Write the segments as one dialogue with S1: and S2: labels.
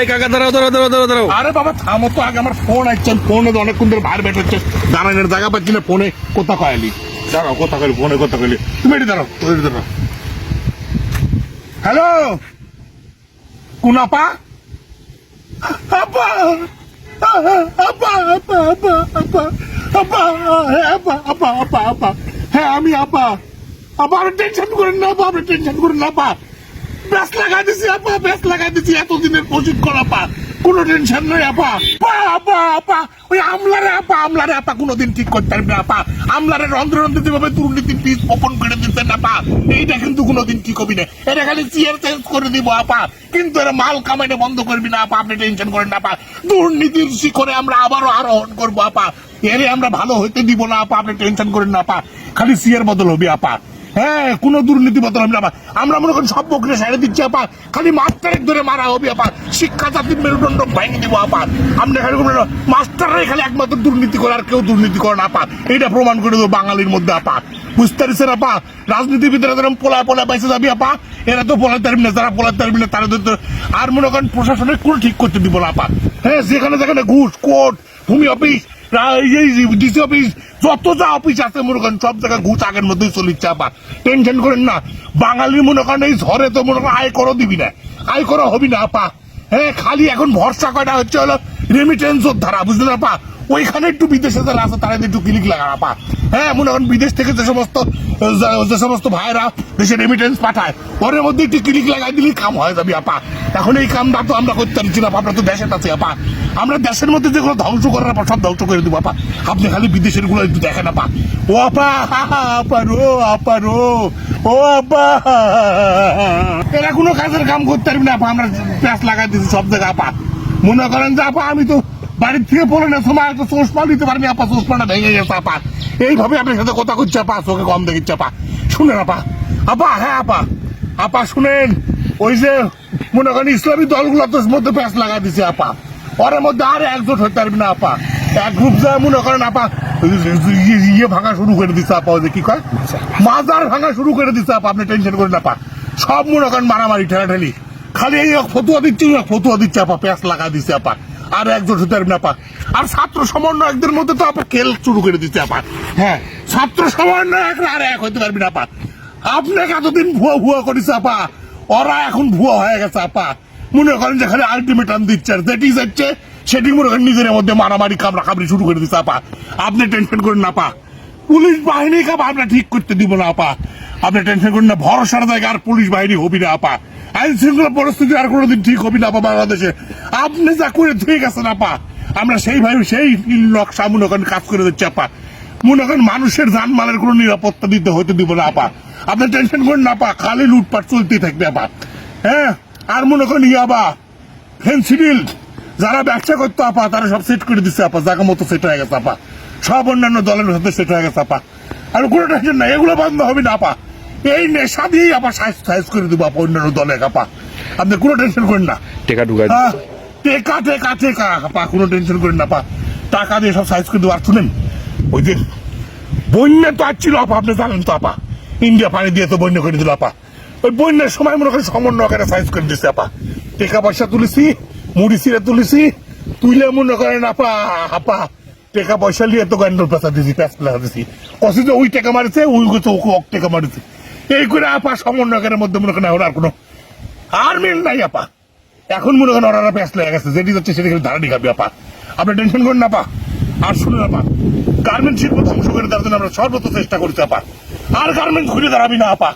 S1: এই কাকা, দাঁড়াও দাঁড়াও দাঁড়াও দাঁড়াও
S2: আরে বাবা, থামো তো, আগে আমার ফোন আসছে ফোনে অনেকক্ষণ ধরে বাইরে বেটাচ্ছে দাঁড়ানোর জায়গা পাচ্ছি না ফোনে কোথা কয়ালি দাঁড়াও, কোথা ফোনে কোথা তুমি এটি দাঁড়াও এটি দাঁড়াও। হ্যালো কুনাপা? আপা আপা আপা আপা আপা আপা আপা আপা আপা আপা হ্যাঁ আমি আপা আপা টেনশন করেন না আপা আপনি টেনশন করেন না আপা লাগাই দিছি, আপা দিছি, এতদিনের প্রশিক্ষণ আপা কোনো টেনশন নেই, আপা। আপা ওই আমলারে আপা আমলারে আপা, কোনোদিন ঠিক করতে পারবে আপা। আমলারে রন্ধ্র রন্ধ্র যেভাবে বপন করে এইটা কিন্তু কোনোদিন ঠিক হবি না। এটা খালি চেয়ার চেঞ্জ করে দিব, আপা। কিন্তু এরা মাল কামাইনে বন্ধ করবি না, আপা। আপনি টেনশন করেন না, আপা। দুর্নীতির শিখরে আমরা আবারও আরোহণ করব, আপা। এরে আমরা ভালো হইতে দিব না, আপা। আপনি টেনশন করেন না, আপা। খালি সিয়ার বদল হবি, আপা। হ্যাঁ কোন দুর্নীতি বদল হবে না আমরা মনে করেন সব বকরে দিচ্ছি আপা খালি ধরে মারা হবে আপা শিক্ষা জাতির মেরুদণ্ড ভেঙে দিব আপা আমরা মাস্টাররাই খালি একমাত্র দুর্নীতি করে, আর কেউ দুর্নীতি করে না আপা এটা প্রমাণ করে দেবো বাঙালির মধ্যে আপা বুঝতে পারছেন আপা রাজনীতিবিদরা পোলা পোলা পাইছে যাবি আপা এরা তো পোলাতে পারবি না যারা পোলাতে পারবি না তারা তো আর মনে করেন প্রশাসনের কোনো ঠিক করতে দিব না আপা হ্যাঁ যেখানে যেখানে ঘুষ, কোর্ট, ভূমি অফিস ডিসি অফিস যত যা অফিস আছে, মনে করেন, সব জায়গায় ঘুষ আগের মধ্যেই চলিচ্ছে আপা টেনশন করেন না। বাঙালি মনে করেন, এই ঝড়ে তো মনে করেন, আয় করো দিবি না। আয় করো হবি না, আপা। হ্যাঁ খালি এখন ভরসা কয়টা হচ্ছে হলো রেমিটেন্স ধারা বুঝলেন আপা? ওইখানে একটু বিদেশে যারা আছে, তারা একটু ক্লিক লাগা আপা। হ্যাঁ মনে করেন, বিদেশ থেকে যে সমস্ত যে- সমস্ত ভাইরা দেশে রেমিটেন্স পাঠায়। ওর মধ্যে একটি ক্লিক লাগাই দিলেই কাম হয়ে যাবে আপা। এখন এই কামটা তো আমরা করতে পারছি না আপা, আমরা তো দেশে আছি আপা। আমরা দেশের মধ্যে যেগুলো ধ্বংস করার আপা সব ধ্বংস করে দেবো আপা। আপনি খালি বিদেশেরগুলো একটু দেখেন আপা। ও আপা আপা রো আপা রো ও আপা। এরা কোনো কাজের কাম করতে পারবি না আপা। আমরা প্যাঁচ লাগাই দিচ্ছি সব জায়গায় আপা। মনে করেন যে আপা আমি তো বাড়ির থেকে পড়ে না সময় একটা চশমা নিতে পারিনি আপা চশমাটা ভেঙে গেছে, আপা। এইভাবে আপনার সাথে কথা করছে, আপা, চোখে কম দেখিচ্ছে আপা। শুনেন, আপা। আপা হ্যাঁ আপা। আপা, শুনেন, ওই যে, মনে করেন ইসলামী দলগুলো তো মধ্যে প্যাঁচ লাগা দিছে, আপা। ওর মধ্যে আর একজোট হতে পারবি না, আপা। এক গ্রুপ যায় মনে করেন, আপা ইয়ে- ভাঙা শুরু করে দিচ্ছে আপা, ওই যে, কি কয়? মাজার ভাঙা শুরু করে দিচ্ছে আপা, আপনি টেনশন করেন আপা। সব মনে করেন মারামারি, ঠেলাঠেলি। খালি এই ফতুয়া দিচ্ছে ফতুয়া দিচ্ছে, আপা প্যাঁচ লাগা দিচ্ছে আপা। আর একজন হতে পারবি না আপা আর ছাত্র সমন্বয়কদের মধ্যে তো আপা খেল শুরু করে দিচ্ছে আপা। হ্যাঁ ছাত্র সমন্বয়ক আর এক হতে পারবি না আপা। আপনাকে এতদিন ভুয়া ভুয়া করেছে আপা। ওরা এখন ভুয়া হয়ে গেছে আপা। মনে করেন যে খালি আলটিমেটাম দিচ্ছে। আর যেটি যাচ্ছে, সেটি মনে করেন নিজের মধ্যে মারামারি কামড়া কামড়ি শুরু করে দিচ্ছে আপা। আপনি টেনশন করেন না আপা। পুলিশ বাহিনী কাপ আমরা ঠিক করতে দিব না আপা। আপনি টেনশন করেন না, ভরসার জায়গায় আর পুলিশ বাহিনী হবি না, আপা। আইন শৃঙ্খলা পরিস্থিতি আর কোনোদিন ঠিক হবি না, আপা, বাংলাদেশে। আপনি যা করে ধুয়ে গেছেন, আপা, আমরা সেইভাবে সেই নকশা, মনে করেন, কাজ করে দিচ্ছি, আপা। মনে করেন, মানুষের জানমালের কোনো নিরাপত্তা দিতে হতে দিব না, আপা। আপনি টেনশন করেন না, আপা, খালি লুটপাট চলতেই থাকবে, আপা। হ্যাঁ? আর মনে করেন ইয়াবা ফেন্সিডিল যারা ব্যবসা করতো, আপা, তারা সব সেট করে দিচ্ছে আপা জায়গা মতো সেট হয়ে গেছে, আপা। সব অন্যান্য দলের সাথে সেট হয়ে গেছে, আপা। আর কোনো টেনশন নাই, এগুলো বন্ধ হবে না, আপা। এই নেশা দিয়েই আপা সাইজ সাইজ করে দেবো আপা অন্যান্য দলে আপা আপনি কোনো টেনশন করেন না।
S1: টেকা ঢুকাই
S2: টেকা টেকা টেকা আপা কোনো টেনশন করেন না আপা টাকা দিয়ে সব সাইজ করে দেবো। আর শুনেন ওই যে বন্যা তো আসছিল আপা আপনি জানেন তো আপা। ইন্ডিয়া পানি দিয়ে তো বন্যা করে দিল আপা। ওই বন্যার সময় মনে করেন সমন্বয়কারে সাইজ করে দিচ্ছে আপা। টাকা পয়সা তুলেছি মুড়ি সিরে তুলেছি তুইলে মনে করেন আপা আপা টাকা পয়সা নিয়ে তো গান্ডল পেঁচা দিছি প্যাঁচ পেঁচা দিছি। কষি যে ওই টাকা মারিছে ওই গেছে ওকে ওক টাকা মারিছে। এই করে আপা সমন্বয়কের মধ্যে মনে করেন আর কোনো আর মিল নাই আপা। এখন মনে করেন ওরা প্যাঁচ লেগে গেছে, যেটি যাচ্ছে সেটি ধারানি খাবি আপা। আপনি টেনশন করেন না আপা। আর শুনুন আপা গার্মেন্ট শিল্প ধ্বংস করে দেওয়ার জন্য আমরা সর্বত চেষ্টা করছি আপা। আর গার্মেন্ট ঘুরে দাঁড়াবি না আপা।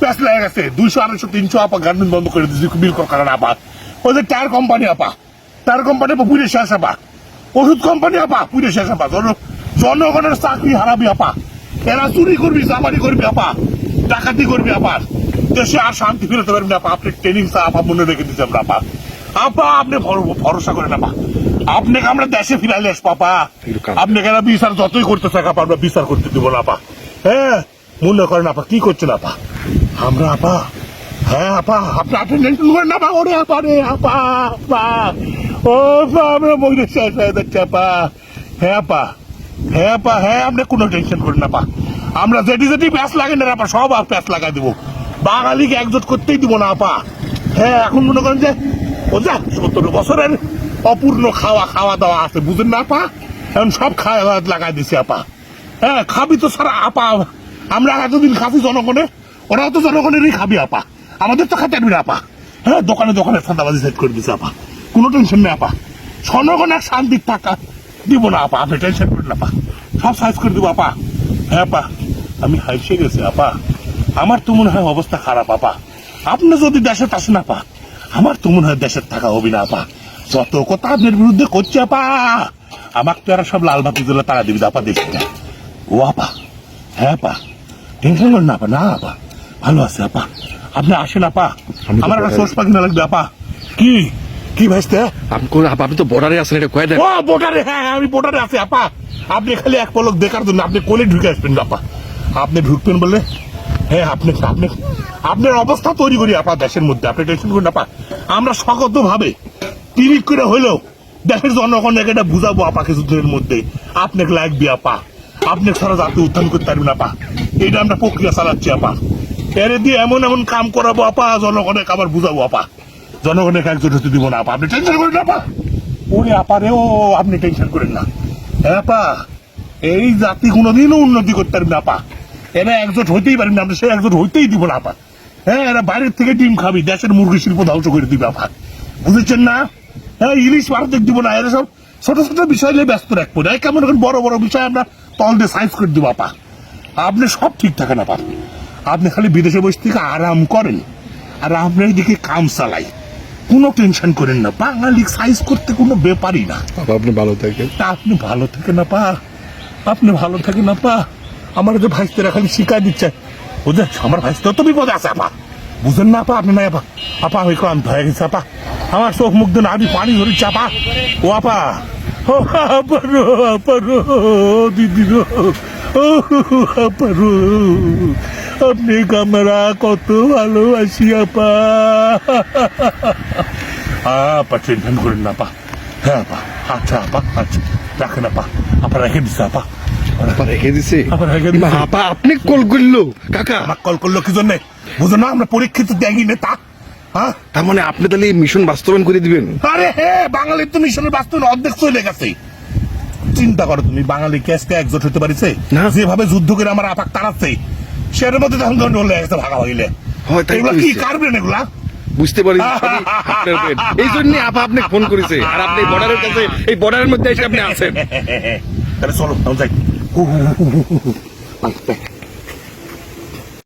S2: প্যাঁচ লেগে গেছে, দুইশো, আড়াইশো, তিনশো আপা গার্মেন্ট বন্ধ করে দিচ্ছি বিল করার না আপা। ওই যে টায়ার কোম্পানি আপা টায়ার কোম্পানি পুরে শেষ আপা। ওষুধ কোম্পানি আপা, পুরে শেষ আপা। জনগণের চাকরি হারাবি আপা। এরা চুরি করবি চামারি করবি আপা। ডাকাতি করবি আপা দেশে আর শান্তি ফিরতে পারবি না আপা। আপনি ট্রেনিং আপা মনে রেখে দিচ্ছি আমরা আপা। আপা আপনি ভর- ভরসা করেন আপা। আপনাকে আমরা দেশে ফিরাইলে আসব আপা। আপনি কেন বিচার যতই করতে থাকা আপা আমরা বিচার করতে দিব না আপা। হ্যাঁ মনে করেন আপা কি করছেন আপা? আমরা আপা হ্যাঁ আপা আপনি আপনি টেনশন করেন না আপা ওরে আপা রে আপা আপা। ও আপা আমরা মহিলা শেষ হয়ে যাচ্ছে আপা। হ্যাঁ আপা। হ্যাঁ আপা হ্যাঁ আপনি কোনো টেনশন করেন না আপা। আমরা যেটি যেটি প্যাঁচ লাগে না আপা, সব আর প্যাঁচ লাগাই দিব। বাঙালিকে একজোট করতেই দিব না আপা। হ্যাঁ এখন মনে করেন যে বোঝা সত্তর বছরের অপূর্ণ খাওয়া খাওয়া দাওয়া আছে, বুঝেন না আপা? এখন সব খাওয়া দাওয়া লাগাই দিছি আপা। হ্যাঁ খাবি তো সারা আপা, আমরা এতদিন খাবি জনগণে, ওরাও তো জনগণেরই খাবি আপা। আমাদের তো খাতে না আপা। হ্যাঁ দোকানে দোকানে ঠান্ডাবাজি সেট করে দিছে আপা। কোনো টেনশন নেই আপা। জনগণ এক শান্তির টাকা দিব না আপা, আপনি টেনশন করেন না আপা। সব সাইজ করে দিব আপা। হ্যাঁ আপা আমি হাইসে গেছি আপা। আমার তো মনে হয় অবস্থা খারাপ আপা। আপনি যদি দেশে আসেন আপা আমার তো মনে হয় দেশের থাকা হবে না আপা। যত কথা আপনার বিরুদ্ধে করছে আপা। আমাকে তো এরা সব লাল বাতি জ্বলে টাকা দিবি আপা দেখি না। ও আপা। হ্যাঁ আপা টেনশন করেন না আপা। না আপা। ভালো আছে আপা। আপনি আসেন আপা। আমার একটা। সোর্স পাখি না লাগবে আপা। কি? কি ভাইস্তে?
S1: আপনি আপনি তো বর্ডারে আছেন এটা কয়ে দেন।
S2: ও বোটারে হ্যাঁ হ্যাঁ, আমি বোটারে আছি আপা। আপনি খালি এক পলক দেখার জন্য আপনি কোলে ঢুকে আসবেন আপা আপনি ঢুকবেন বলে হ্যাঁ আপনি আপনি, আপনার অবস্থা তৈরি করি আপা দেশের মধ্যে। আপনি টেনশন করুন আপা। আমরা স্বগত ভাবে টিভি করে হইলেও দেশের জনগণকে এটা বুঝাবো আপা কিছুদিনের মধ্যে। আপনাকে লাগবে আপা। আপনি সারা জাতি উত্থান করতে পারবেন আপা। এটা আমরা প্রক্রিয়া চালাচ্ছি, আপা। এর দিয়ে এমন এমন কাম করাবো, আপা, জনগণকে আবার বুঝাবো, আপা। জনগণের একজোট হতে দিব না, আপা। আপনি টেনশন করেন আপা। ওরে আপারে ও, আপনি টেনশন করেন না। হ্যাঁ আপা এই জাতি কোনোদিনও উন্নতি করতে পারবে না আপা এরা একজোট হইতেই পারেন না, আমরা সে একজোট হইতেই দিব না আপা হ্যাঁ এরা বাইরের থেকে ডিম খাবি, দেশের মুরগি শিল্প ধ্বংস করে দিবে আপা বুঝেছেন না? হ্যাঁ ইলিশ ভারতের দিব না, এরা সব ছোট ছোট বিষয় নিয়ে ব্যস্ত রাখব। না কেমন এখন বড় বড় বিষয় আমরা তল দিয়ে সাইজ করে দিব আপা আপনি সব ঠিক থাকেন আপা আপনি খালি বিদেশে বসে থেকে আরাম করেন, আর আপনার দিকে কাম চালাই। কোনো টেনশন করেন না। বাঙালি সাইজ করতে কোনো ব্যাপারই না।
S1: আপনি ভালো থাকেন।
S2: তা আপনি ভালো থাকেন না পা। আপনি ভালো থাকেন না পা। আমার যে ভাইস্তেরা খালি শিকায় দিচ্ছে। বুঝলেন? আমার ভাইস্তেও তো বিপদ আছে আপা বুঝেন না আপা আপনি না আপা আপা আমি ক্লান্ত হয়ে গেছে আপা আমার চোখ মুখ দিয়ে আমি পানি ধরেছে আপা। ও আপা ও আপারো আপারো দিদি ও আপারো আপনি কামরা কত ভালোবাসি আপা। আপা টেনশন করেন না আপা। হ্যাঁ আপা। আচ্ছা আপা আচ্ছা। রাখেন আপা। আপা রেখে দিচ্ছে আপা।
S1: আপা রেখে দিছে?
S2: দিছে।
S1: আপা আপনি কল করল কাকা।
S2: আমার কল করল কি জন্যে? বুঝো না আমরা পরীক্ষিত নেতা। হ্যাঁ?
S1: তার মানে আপনি তাহলে এই মিশন বাস্তবায়ন করে দিবেন?
S2: আরে হে বাঙালির তো মিশনের অর্ধেক চলে গেছে। চিন্তা করো তুমি বাঙালি একজোট হতে পারিছে?
S1: না।
S2: যেভাবে যুদ্ধ করে আমার আপাক তাড়াচ্ছে। সেটার মধ্যে তখন গন্ডগোল হয়ে গেছে ভাগা ভাগিলে
S1: হয়, তাই তো
S2: কি। কারবেন এগুলা
S1: বুঝতে পারি। এই জন্য আপা আপনি ফোন করেছে আর আপনি বর্ডারের কাছে এই বর্ডারের মধ্যে এসে আপনি আছেন
S2: তাহলে চলো যাই।